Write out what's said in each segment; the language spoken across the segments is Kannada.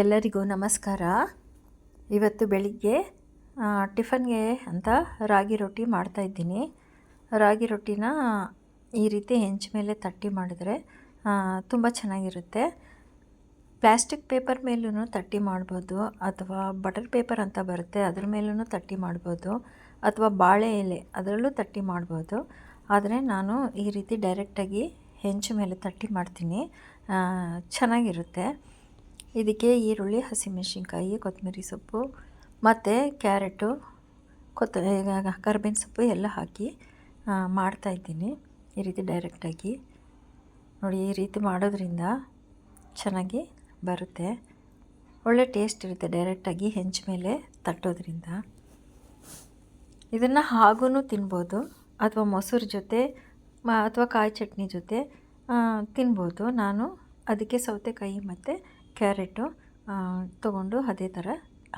ಎಲ್ಲರಿಗೂ ನಮಸ್ಕಾರ. ಇವತ್ತು ಬೆಳಿಗ್ಗೆ ಟಿಫನ್ಗೆ ಅಂತ ರಾಗಿ ರೊಟ್ಟಿ ಮಾಡ್ತಾಯಿದ್ದೀನಿ ರಾಗಿ ರೊಟ್ಟಿನ ಈ ರೀತಿ ಹೆಂಚು ಮೇಲೆ ತಟ್ಟಿ ಮಾಡಿದ್ರೆ ತುಂಬ ಚೆನ್ನಾಗಿರುತ್ತೆ. ಪ್ಲ್ಯಾಸ್ಟಿಕ್ ಪೇಪರ್ ಮೇಲೂ ತಟ್ಟಿ ಮಾಡ್ಬೋದು, ಅಥವಾ ಬಟರ್ ಪೇಪರ್ ಅಂತ ಬರುತ್ತೆ, ಅದ್ರ ಮೇಲೂ ತಟ್ಟಿ ಮಾಡ್ಬೋದು, ಅಥವಾ ಬಾಳೆ ಎಲೆ ಅದರಲ್ಲೂ ತಟ್ಟಿ ಮಾಡ್ಬೋದು. ಆದರೆ ನಾನು ಈ ರೀತಿ ಡೈರೆಕ್ಟಾಗಿ ಹೆಂಚು ಮೇಲೆ ತಟ್ಟಿ ಮಾಡ್ತೀನಿ. ಚೆನ್ನಾಗಿರುತ್ತೆ. ಇದಕ್ಕೆ ಈರುಳ್ಳಿ, ಹಸಿಮೆಣಸಿನ್ಕಾಯಿ, ಕೊತ್ತಂಬರಿ ಸೊಪ್ಪು, ಮತ್ತು ಕ್ಯಾರೆಟು, ಕೊತ್ತ ಕರ್ಬೇವಿನ ಸೊಪ್ಪು ಎಲ್ಲ ಹಾಕಿ ಮಾಡ್ತಾಯಿದ್ದೀನಿ ಈ ರೀತಿ ಡೈರೆಕ್ಟಾಗಿ ನೋಡಿ, ಈ ರೀತಿ ಮಾಡೋದ್ರಿಂದ ಚೆನ್ನಾಗಿ ಬರುತ್ತೆ. ಒಳ್ಳೆ ಟೇಸ್ಟ್ ಇರುತ್ತೆ ಡೈರೆಕ್ಟಾಗಿ ಹೆಂಚು ಮೇಲೆ ತಟ್ಟೋದ್ರಿಂದ. ಇದನ್ನು ಹಾಗೂ ತಿನ್ಬೋದು, ಅಥವಾ ಮೊಸರು ಜೊತೆ ಅಥವಾ ಕಾಯಿ ಚಟ್ನಿ ಜೊತೆ ತಿನ್ಬೋದು. ನಾನು ಅದಕ್ಕೆ ಸೌತೆಕಾಯಿ ಮತ್ತು ಕ್ಯಾರೆಟು ತೊಗೊಂಡು ಅದೇ ಥರ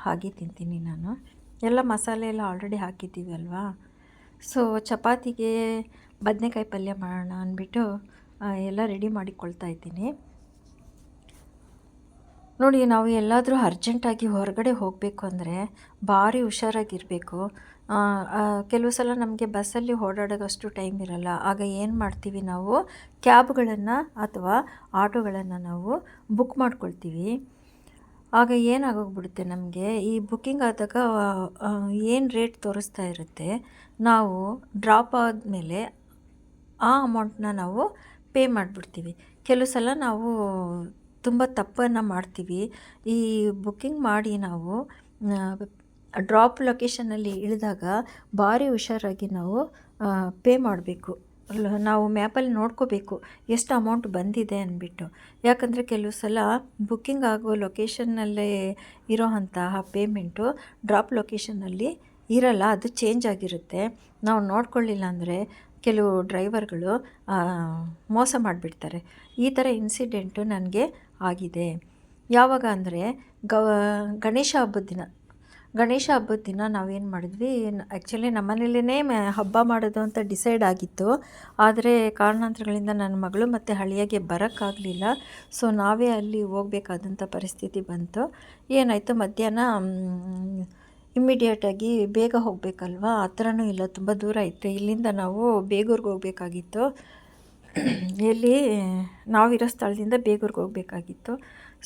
ಹಾಗೆ ತಿಂತೀನಿ ನಾನು. ಎಲ್ಲ ಮಸಾಲೆ ಎಲ್ಲ ಆಲ್ರೆಡಿ ಹಾಕಿದ್ದೀವಿ ಅಲ್ವಾ? ಸೊ ಚಪಾತಿಗೆ ಬದನೆಕಾಯಿ ಪಲ್ಯ ಮಾಡೋಣ ಅಂದ್ಬಿಟ್ಟು ಎಲ್ಲ ರೆಡಿ ಮಾಡಿಕೊಳ್ತಾ ಇದ್ದೀನಿ. ನೋಡಿ, ನಾವು ಎಲ್ಲಾದರೂ ಅರ್ಜೆಂಟಾಗಿ ಹೊರಗಡೆ ಹೋಗಬೇಕು ಅಂದರೆ ಭಾರಿ ಹುಷಾರಾಗಿರಬೇಕು. ಕೆಲವು ಸಲ ನಮಗೆ ಬಸ್ಸಲ್ಲಿ ಓಡಾಡೋದಷ್ಟು ಟೈಮ್ ಇರಲ್ಲ. ಆಗ ಏನು ಮಾಡ್ತೀವಿ ನಾವು? ಕ್ಯಾಬ್ಗಳನ್ನು ಅಥವಾ ಆಟೋಗಳನ್ನು ನಾವು ಬುಕ್ ಮಾಡ್ಕೊಳ್ತೀವಿ. ಆಗ ಏನಾಗೋಗ್ಬಿಡುತ್ತೆ ನಮಗೆ? ಈ ಬುಕ್ಕಿಂಗ್ ಆದಾಗ ಏನು ರೇಟ್ ತೋರಿಸ್ತಾ ಇರುತ್ತೆ? ನಾವು ಡ್ರಾಪ್ ಆದಮೇಲೆ ಆ ಅಮೌಂಟನ್ನ ನಾವು ಪೇ ಮಾಡಿಬಿಡ್ತೀವಿ. ಕೆಲವು ಸಲ ನಾವು ತುಂಬ ತಪ್ಪನ್ನು ಮಾಡ್ತೀವಿ. ಈ ಬುಕ್ಕಿಂಗ್ ಮಾಡಿ ನಾವು ಡ್ರಾಪ್ ಲೊಕೇಶನಲ್ಲಿ ಇಳಿದಾಗ ಭಾರಿ ಹುಷಾರಾಗಿ ನಾವು ಪೇ ಮಾಡಬೇಕು. ನಾವು ಮ್ಯಾಪಲ್ಲಿ ನೋಡ್ಕೋಬೇಕು ಎಷ್ಟು ಅಮೌಂಟ್ ಬಂದಿದೆ ಅಂದ್ಬಿಟ್ಟು. ಯಾಕಂದರೆ ಕೆಲವು ಸಲ ಬುಕ್ಕಿಂಗ್ ಆಗೋ ಲೊಕೇಶನ್ನಲ್ಲೇ ಇರೋ ಅಂತಹ ಪೇಮೆಂಟು ಡ್ರಾಪ್ ಲೊಕೇಶನ್ನಲ್ಲಿ ಇರಲ್ಲ, ಅದು ಚೇಂಜ್ ಆಗಿರುತ್ತೆ. ನಾವು ನೋಡ್ಕೊಳ್ಳಿಲ್ಲ ಅಂದರೆ ಕೆಲವು ಡ್ರೈವರ್ಗಳು ಮೋಸ ಮಾಡಿಬಿಡ್ತಾರೆ. ಈ ಥರ ಇನ್ಸಿಡೆಂಟು ನನಗೆ ಆಗಿದೆ. ಯಾವಾಗ ಅಂದರೆ, ಗವ, ಗಣೇಶ ಹಬ್ಬದ ದಿನ. ಗಣೇಶ ಹಬ್ಬದ ದಿನ ನಾವೇನು ಮಾಡಿದ್ವಿ ಆ್ಯಕ್ಚುಲಿ ನಮ್ಮನೇಲೇ ಹಬ್ಬ ಮಾಡೋದು ಅಂತ ಡಿಸೈಡ್ ಆಗಿತ್ತು. ಆದರೆ ಕಾರಣಾಂತರಗಳಿಂದ ನನ್ನ ಮಗಳು ಮತ್ತು ಹಳಿಯಾಗೆ ಬರೋಕ್ಕಾಗಲಿಲ್ಲ. ಸೊ ನಾವೇ ಅಲ್ಲಿ ಹೋಗಬೇಕಾದಂಥ ಪರಿಸ್ಥಿತಿ ಬಂತು. ಏನಾಯಿತು, ಮಧ್ಯಾಹ್ನ ಇಮ್ಮಿಡಿಯೇಟಾಗಿ ಬೇಗ ಹೋಗಬೇಕಲ್ವಾ? ಆ ಥರನೂ ಇಲ್ಲ, ತುಂಬ ದೂರ ಇತ್ತು. ಇಲ್ಲಿಂದ ನಾವು ಬೇಗೂರ್ಗೆ ಹೋಗಬೇಕಾಗಿತ್ತು. ಎಲ್ಲಿ ನಾವಿರೋ ಸ್ಥಳದಿಂದ ಬೇಗೂರ್ಗೆ ಹೋಗಬೇಕಾಗಿತ್ತು.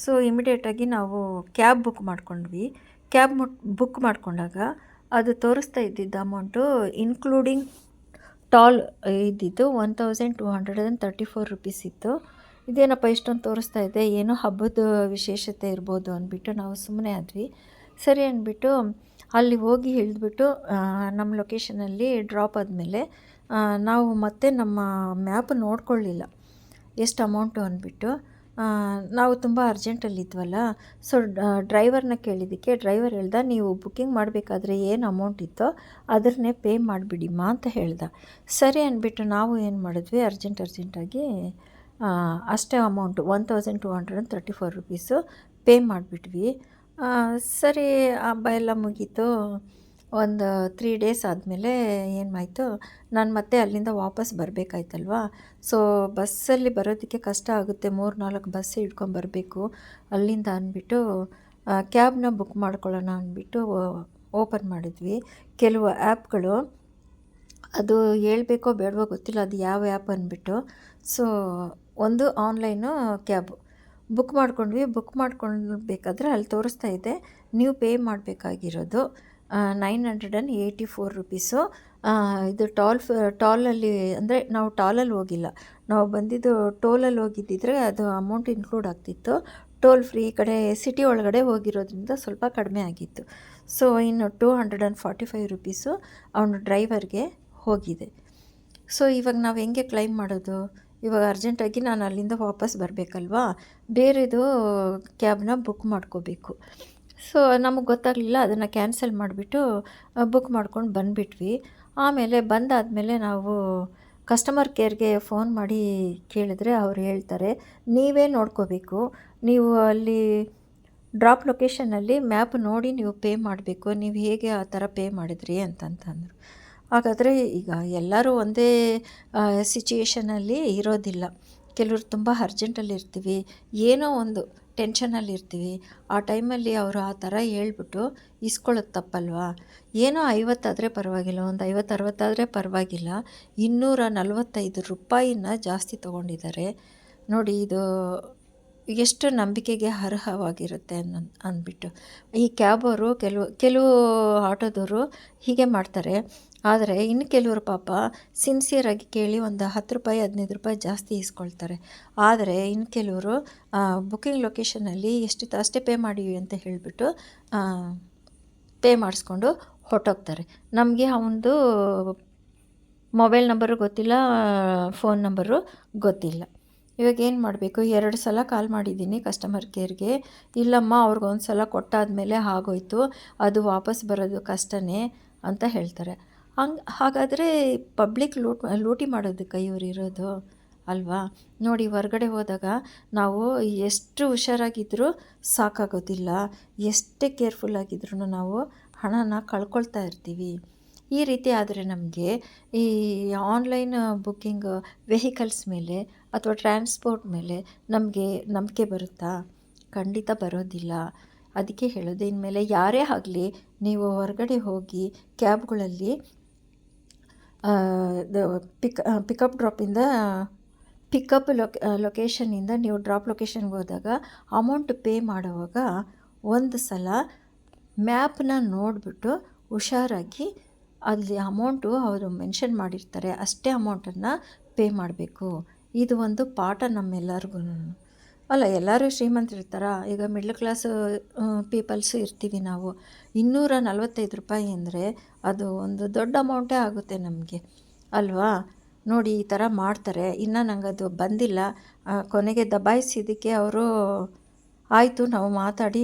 ಸೊ ಇಮಿಡಿಯೇಟಾಗಿ ನಾವು ಕ್ಯಾಬ್ ಬುಕ್ ಮಾಡ್ಕೊಂಡ್ವಿ. ಕ್ಯಾಬ್ ಬುಕ್ ಮಾಡಿಕೊಂಡಾಗ ಅದು ತೋರಿಸ್ತಾ ಇದ್ದಿದ್ದ ಅಮೌಂಟು ಇನ್ಕ್ಲೂಡಿಂಗ್ ಟಾಲ್ ಇದ್ದಿದ್ದು one thousand two hundred and thirty four rupees ಇತ್ತು. ಇದೇನಪ್ಪ, ಇಷ್ಟೊಂದು ತೋರಿಸ್ತಾ ಇದೆ? ಏನೋ ಹಬ್ಬದ ವಿಶೇಷತೆ ಇರ್ಬೋದು ಅಂದ್ಬಿಟ್ಟು ನಾವು ಸುಮ್ಮನೆ ಆದ್ವಿ. ಸರಿ ಅಂದ್ಬಿಟ್ಟು ಅಲ್ಲಿ ಹೋಗಿ ಇಳಿದ್ಬಿಟ್ಟು ನಮ್ಮ ಲೊಕೇಶನಲ್ಲಿ ಡ್ರಾಪ್ ಆದಮೇಲೆ ನಾವು ಮತ್ತೆ ನಮ್ಮ ಮ್ಯಾಪ್ ನೋಡ್ಕೊಳ್ಳಿಲ್ಲ. ಎಷ್ಟು ಅಮೌಂಟು ಅಂದ್ಬಿಟ್ಟು ನಾವು ತುಂಬ ಅರ್ಜೆಂಟಲ್ಲಿದ್ವಲ್ಲ ಸೊ ಡ್ರೈವರ್ನ ಕೇಳಿದ್ದಕ್ಕೆ ಡ್ರೈವರ್ ಹೇಳ್ದ, ನೀವು ಬುಕ್ಕಿಂಗ್ ಮಾಡಬೇಕಾದ್ರೆ ಏನು ಅಮೌಂಟ್ ಇತ್ತೋ ಅದನ್ನೇ ಪೇ ಮಾಡಿಬಿಡಿಮ್ಮ ಅಂತ ಹೇಳ್ದ. ಸರಿ ಅಂದ್ಬಿಟ್ಟು ನಾವು ಏನು ಮಾಡಿದ್ವಿ ಅರ್ಜೆಂಟ್ ಅರ್ಜೆಂಟಾಗಿ ಅಷ್ಟೇ amount one thousand two hundred and thirty four rupees pay ಮಾಡಿಬಿಟ್ವಿ. ಸರಿ, ಹಬ್ಬ ಎಲ್ಲ ಮುಗೀತು. ಒಂದು ತ್ರೀ ಡೇಸ್ ಆದಮೇಲೆ ಏನಾಯಿತು ನಾನು ಮತ್ತೆ ಅಲ್ಲಿಂದ ವಾಪಸ್ ಬರಬೇಕಾಯ್ತಲ್ವಾ? ಸೊ ಬಸ್ಸಲ್ಲಿ ಬರೋದಕ್ಕೆ ಕಷ್ಟ ಆಗುತ್ತೆ. ಮೂರು ನಾಲ್ಕು ಬಸ್ ಹಿಡ್ಕೊಂಡು ಬರಬೇಕು. ಅಲ್ಲಿಂದ ಅಂದ್ಬಿಟ್ಟು ಕ್ಯಾಬ್ನ ಬುಕ್ ಮಾಡ್ಕೊಳ್ಳೋಣ ಅಂದ್ಬಿಟ್ಟು ಓಪನ್ ಮಾಡಿದ್ವಿ. ಕೆಲವು ಆ್ಯಪ್ಗಳು ಅದು ಹೇಳ್ಬೇಕೋ ಬೇಡವೋ ಗೊತ್ತಿಲ್ಲ. ಅದು ಯಾವ ಆ್ಯಪ್ ಅಂದ್ಬಿಟ್ಟು ಸೊ ಒಂದು ಆನ್ಲೈನು ಕ್ಯಾಬ್ ಬುಕ್ ಮಾಡ್ಕೊಂಡ್ವಿ, ಬುಕ್ ಮಾಡ್ಕೊಳ್ಬೇಕಾದ್ರೆ ಅಲ್ಲಿ ತೋರಿಸ್ತಾ ಇದೆ. ನೀವು ಪೇ ಮಾಡಬೇಕಾಗಿರೋದು nine hundred and eighty four rupees. ಇದು ಟಾಲ್ ಟಾಲಲ್ಲಿ ಅಂದರೆ ನಾವು ಟಾಲಲ್ಲಿ ಹೋಗಿಲ್ಲ. ನಾವು ಬಂದಿದ್ದು ಟೋಲಲ್ಲಿ ಹೋಗಿದ್ದಿದ್ರೆ ಅದು ಅಮೌಂಟ್ ಇನ್ಕ್ಲೂಡ್ ಆಗ್ತಿತ್ತು. ಟೋಲ್ ಫ್ರೀ ಈ ಕಡೆ ಸಿಟಿ ಒಳಗಡೆ ಹೋಗಿರೋದ್ರಿಂದ ಸ್ವಲ್ಪ ಕಡಿಮೆ ಆಗಿತ್ತು. ಸೊ, ಇನ್ನು two hundred and forty five rupees ಅವನು ಡ್ರೈವರ್ಗೆ ಹೋಗಿದೆ. ಸೊ, ಇವಾಗ ನಾವು ಹೆಂಗೆ ಕ್ಲೈಮ್ ಮಾಡೋದು? ಇವಾಗ ಅರ್ಜೆಂಟಾಗಿ ನಾನು ಅಲ್ಲಿಂದ ವಾಪಸ್ ಬರಬೇಕಲ್ವಾ? ಬೇರೆದು ಕ್ಯಾಬ್ನ ಬುಕ್ ಮಾಡ್ಕೋಬೇಕು. ಸೊ, ನಮಗೆ ಗೊತ್ತಾಗಲಿಲ್ಲ, ಅದನ್ನು ಕ್ಯಾನ್ಸಲ್ ಮಾಡಿಬಿಟ್ಟು ಬುಕ್ ಮಾಡ್ಕೊಂಡು ಬಂದುಬಿಟ್ವಿ. ಆಮೇಲೆ ಬಂದಾದಮೇಲೆ ನಾವು ಕಸ್ಟಮರ್ ಕೇರ್ಗೆ ಫೋನ್ ಮಾಡಿ ಕೇಳಿದ್ರೆ ಅವ್ರು ಹೇಳ್ತಾರೆ, ನೀವೇ ನೋಡ್ಕೋಬೇಕು. ನೀವು ಅಲ್ಲಿ ಡ್ರಾಪ್ ಲೊಕೇಶನಲ್ಲಿ ಮ್ಯಾಪ್ ನೋಡಿ ನೀವು ಪೇ ಮಾಡಬೇಕು. ನೀವು ಹೇಗೆ ಆ ಥರ ಪೇ ಮಾಡಿದ್ರಿ ಅಂತಂತಂದರು. ಹಾಗಾದರೆ ಈಗ ಎಲ್ಲರೂ ಒಂದೇ ಸಿಚುಯೇಷನಲ್ಲಿ ಇರೋದಿಲ್ಲ. ಕೆಲವರು ತುಂಬ ಅರ್ಜೆಂಟಲ್ಲಿ ಇರ್ತೀವಿ. ಏನೋ ಒಂದು ಟೆನ್ಷನಲ್ಲಿ ಇರ್ತೀವಿ. ಆ ಟೈಮಲ್ಲಿ ಅವರು ಆ ಥರ ಹೇಳ್ಬಿಟ್ಟು ಇಸ್ಕೊಳ್ಳೋದು ತಪ್ಪಲ್ವಾ? ಏನೋ ಐವತ್ತಾದರೆ ಪರವಾಗಿಲ್ಲ, ಒಂದು ಐವತ್ತು ಅರವತ್ತಾದರೆ ಪರವಾಗಿಲ್ಲ. ಇನ್ನೂರ ನಲವತ್ತೈದು ರೂಪಾಯಿನ ಜಾಸ್ತಿ ತೊಗೊಂಡಿದ್ದಾರೆ. ನೋಡಿ, ಇದು ಎಷ್ಟು ನಂಬಿಕೆಗೆ ಅರ್ಹವಾಗಿರುತ್ತೆ ಅನ್ನೋ, ಅಂದ್ಬಿಟ್ಟು. ಈ ಕ್ಯಾಬವರು ಕೆಲವು ಕೆಲವು ಆಟೋದವರು ಹೀಗೆ ಮಾಡ್ತಾರೆ. ಆದರೆ ಇನ್ನು ಕೆಲವರು ಪಾಪ ಸಿನ್ಸಿಯರಾಗಿ ಕೇಳಿ ಒಂದು ಹತ್ತು ರೂಪಾಯಿ, ಹದಿನೈದು ರೂಪಾಯಿ ಜಾಸ್ತಿ ಇಸ್ಕೊಳ್ತಾರೆ. ಆದರೆ ಇನ್ನು ಕೆಲವರು ಬುಕ್ಕಿಂಗ್ ಲೊಕೇಶನಲ್ಲಿ ಎಷ್ಟು ಅಷ್ಟೇ ಪೇ ಮಾಡಿ ಅಂತ ಹೇಳಿಬಿಟ್ಟು ಪೇ ಮಾಡಿಸ್ಕೊಂಡು ಹೊರಟೋಗ್ತಾರೆ. ನಮಗೆ ಅವನದು ಮೊಬೈಲ್ ನಂಬರು ಗೊತ್ತಿಲ್ಲ ಫೋನ್ ನಂಬರು ಗೊತ್ತಿಲ್ಲ. ಇವಾಗ ಏನು ಮಾಡಬೇಕು? ಎರಡು ಸಲ ಕಾಲ್ ಮಾಡಿದ್ದೀನಿ ಕಸ್ಟಮರ್ ಕೇರ್ಗೆ ಇಲ್ಲಮ್ಮ ಅವ್ರಿಗೊಂದು ಸಲ ಕೊಟ್ಟಾದ ಮೇಲೆ ಆಗೋಯ್ತು. ಅದು ವಾಪಸ್ ಬರೋದು ಕಷ್ಟನೇ ಅಂತ ಹೇಳ್ತಾರೆ. ಹಂಗೆ, ಹಾಗಾದರೆ ಪಬ್ಲಿಕ್ ಲೂಟ್, ಲೂಟಿ ಮಾಡೋದಕ್ಕೆ ಇವ್ರು ಇರೋದು ಅಲ್ವಾ? ನೋಡಿ, ಹೊರಗಡೆ ಹೋದಾಗ ನಾವು ಎಷ್ಟು ಹುಷಾರಾಗಿದ್ದರೂ ಸಾಕಾಗೋದಿಲ್ಲ. ಎಷ್ಟೇ ಕೇರ್ಫುಲ್ಲಾಗಿದ್ರೂ ನಾವು ಹಣನ ಕಳ್ಕೊಳ್ತಾ ಇರ್ತೀವಿ. ಈ ರೀತಿ ಆದರೆ ನಮಗೆ ಈ ಆನ್ಲೈನ್ ಬುಕ್ಕಿಂಗ್ ವೆಹಿಕಲ್ಸ್ ಮೇಲೆ ಅಥವಾ ಟ್ರಾನ್ಸ್ಪೋರ್ಟ್ ಮೇಲೆ ನಮಗೆ ನಂಬಿಕೆ ಬರುತ್ತಾ? ಖಂಡಿತ ಬರೋದಿಲ್ಲ. ಅದಕ್ಕೆ ಹೇಳೋದು ಇನ್ಮೇಲೆ ಯಾರೇ ಆಗಲಿ ನೀವು ಹೊರಗಡೆ ಹೋಗಿ ಕ್ಯಾಬ್ಗಳಲ್ಲಿ ಪಿಕ್ ಪಿಕಪ್ ಡ್ರಾಪಿಂದ ಪಿಕಪ್ ಲೊಕ್ ಲೊಕೇಶನಿಂದ ನೀವು ಡ್ರಾಪ್ ಲೊಕೇಶನ್ಗೆ ಹೋದಾಗ ಅಮೌಂಟ್ ಪೇ ಮಾಡುವಾಗ ಒಂದು ಸಲ ಮ್ಯಾಪ್ನ ನೋಡಿಬಿಟ್ಟು ಹುಷಾರಾಗಿ ಅಲ್ಲಿ ಅಮೌಂಟು ಅವರು ಮೆನ್ಷನ್ ಮಾಡಿರ್ತಾರೆ, ಅಷ್ಟೇ ಅಮೌಂಟನ್ನು ಪೇ ಮಾಡಬೇಕು. ಇದು ಒಂದು ಪಾಠ ನಮ್ಮೆಲ್ಲರಿಗೂ ಅಲ್ಲ, ಎಲ್ಲರೂ ಶ್ರೀಮಂತರಿರ್ತಾರ. ಈಗ ಮಿಡ್ಲ್ ಕ್ಲಾಸ್ ಪೀಪಲ್ಸ್ ಇರ್ತೀವಿ ನಾವು. ಇನ್ನೂರ ನಲ್ವತ್ತೈದು ರೂಪಾಯಿ ಅಂದರೆ ಅದು ಒಂದು ದೊಡ್ಡ ಅಮೌಂಟೇ ಆಗುತ್ತೆ ನಮಗೆ. ಅಲ್ವಾ? ನೋಡಿ, ಈ ಥರ ಮಾಡ್ತಾರೆ. ಇನ್ನು ನಂಗೆ ಅದು ಬಂದಿಲ್ಲ ಕೊನೆಗೆ ದಬಾಯಿಸಿದ್ದಕ್ಕೆ ಅವರು, ಆಯಿತು, ನಾವು ಮಾತಾಡಿ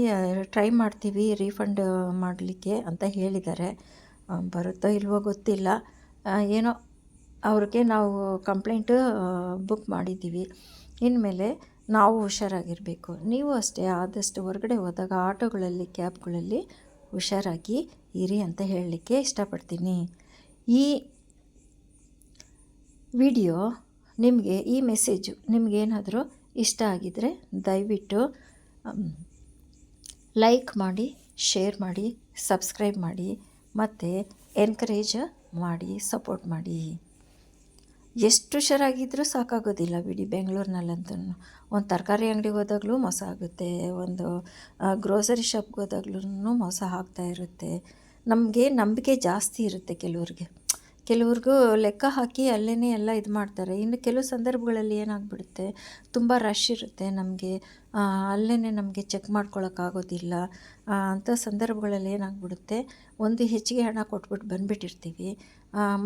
ಟ್ರೈ ಮಾಡ್ತೀವಿ ರೀಫಂಡ್ ಮಾಡಲಿಕ್ಕೆ ಅಂತ ಹೇಳಿದ್ದಾರೆ. ಬರುತ್ತೋ ಇಲ್ವೋ ಗೊತ್ತಿಲ್ಲ. ಏನೋ ಅವ್ರಿಗೆ ನಾವು ಕಂಪ್ಲೇಂಟ್ ಬುಕ್ ಮಾಡಿದ್ದೀವಿ. ಇನ್ಮೇಲೆ ನಾವು ಹುಷಾರಾಗಿರಬೇಕು. ನೀವು ಅಷ್ಟೇ ಆದಷ್ಟು ಹೊರಗಡೆ ಹೋದಾಗ ಆಟೋಗಳಲ್ಲಿ, ಕ್ಯಾಬ್ಗಳಲ್ಲಿ ಹುಷಾರಾಗಿ ಇರಿ ಅಂತ ಹೇಳಲಿಕ್ಕೆ ಇಷ್ಟಪಡ್ತೀನಿ. ಈ ವಿಡಿಯೋ ನಿಮಗೆ, ಈ ಮೆಸೇಜು ನಿಮಗೇನಾದರೂ ಇಷ್ಟ ಆಗಿದರೆ ದಯವಿಟ್ಟು ಲೈಕ್ ಮಾಡಿ, ಶೇರ್ ಮಾಡಿ, ಸಬ್ಸ್ಕ್ರೈಬ್ ಮಾಡಿ, ಮತ್ತು ಎನ್ಕರೇಜ್ ಮಾಡಿ, ಸಪೋರ್ಟ್ ಮಾಡಿ. ಎಷ್ಟು ಹುಷಾರಾಗಿದ್ದರೂ ಸಾಕಾಗೋದಿಲ್ಲ ಬಿಡಿ ಬೆಂಗಳೂರಿನಲ್ಲಂತೂ ಒಂದು ತರಕಾರಿ ಅಂಗಡಿಗೆ ಹೋದಾಗಲೂ ಮೋಸ ಆಗುತ್ತೆ, ಒಂದು ಗ್ರೋಸರಿ ಶಾಪ್ಗೆ ಹೋದಾಗ್ಲೂ ಮೋಸ ಆಗ್ತಾ ಇರುತ್ತೆ. ನಮಗೆ ನಂಬಿಕೆ ಜಾಸ್ತಿ ಇರುತ್ತೆ ಕೆಲವ್ರಿಗೆ. ಕೆಲವ್ರಿಗೂ ಲೆಕ್ಕ ಹಾಕಿ ಅಲ್ಲೇ ಎಲ್ಲ ಇದು ಮಾಡ್ತಾರೆ. ಇನ್ನು ಕೆಲವು ಸಂದರ್ಭಗಳಲ್ಲಿ ಏನಾಗ್ಬಿಡುತ್ತೆ, ತುಂಬ ರಶ್ ಇರುತ್ತೆ ನಮಗೆ. ಅಲ್ಲೇ ನಮಗೆ ಚೆಕ್ ಮಾಡ್ಕೊಳಕ್ಕಾಗೋದಿಲ್ಲ ಅಂಥ ಸಂದರ್ಭಗಳಲ್ಲಿ ಏನಾಗ್ಬಿಡುತ್ತೆ, ಒಂದು ಹೆಚ್ಚಿಗೆ ಹಣ ಕೊಟ್ಬಿಟ್ಟು ಬಂದುಬಿಟ್ಟಿರ್ತೀವಿ.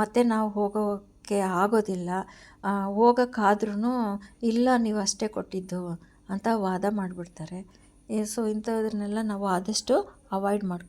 ಮತ್ತು ನಾವು ಹೋಗೋಕ್ಕೆ ಆಗೋದಿಲ್ಲ. ಹೋಗೋಕ್ಕಾದ್ರೂ ಇಲ್ಲ ನೀವು ಅಷ್ಟೇ ಕೊಟ್ಟಿದ್ದು ಅಂತ ವಾದ ಮಾಡಿಬಿಡ್ತಾರೆ. ಸೊ ಇಂಥದನ್ನೆಲ್ಲ ನಾವು ಆದಷ್ಟು ಅವಾಯ್ಡ್ ಮಾಡ್ಕೋ